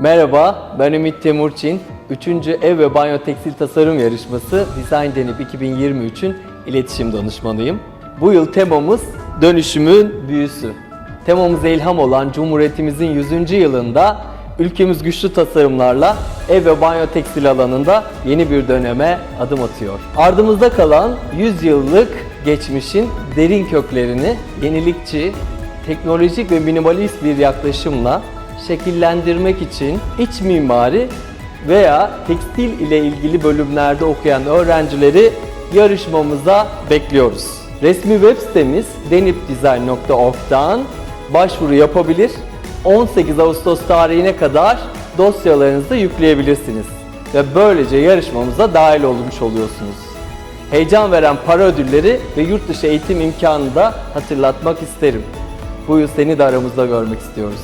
Merhaba, ben Ümit Temurçin. 3. Ev ve Banyo Tekstil Tasarım Yarışması Design Denip 2023'ün iletişim danışmanıyım. Bu yıl temamız dönüşümün büyüsü. Temamıza ilham olan Cumhuriyetimizin 100. yılında ülkemiz güçlü tasarımlarla ev ve banyo tekstil alanında yeni bir döneme adım atıyor. Ardımızda kalan 100 yıllık geçmişin derin köklerini yenilikçi, teknolojik ve minimalist bir yaklaşımla şekillendirmek için iç mimari veya tekstil ile ilgili bölümlerde okuyan öğrencileri yarışmamıza bekliyoruz. Resmi web sitemiz denipdesign.org'dan başvuru yapabilir. 18 Ağustos tarihine kadar dosyalarınızı yükleyebilirsiniz ve böylece yarışmamıza dahil olmuş oluyorsunuz. Heyecan veren para ödülleri ve yurt dışı eğitim imkanını da hatırlatmak isterim. Bu yıl seni de aramızda görmek istiyoruz.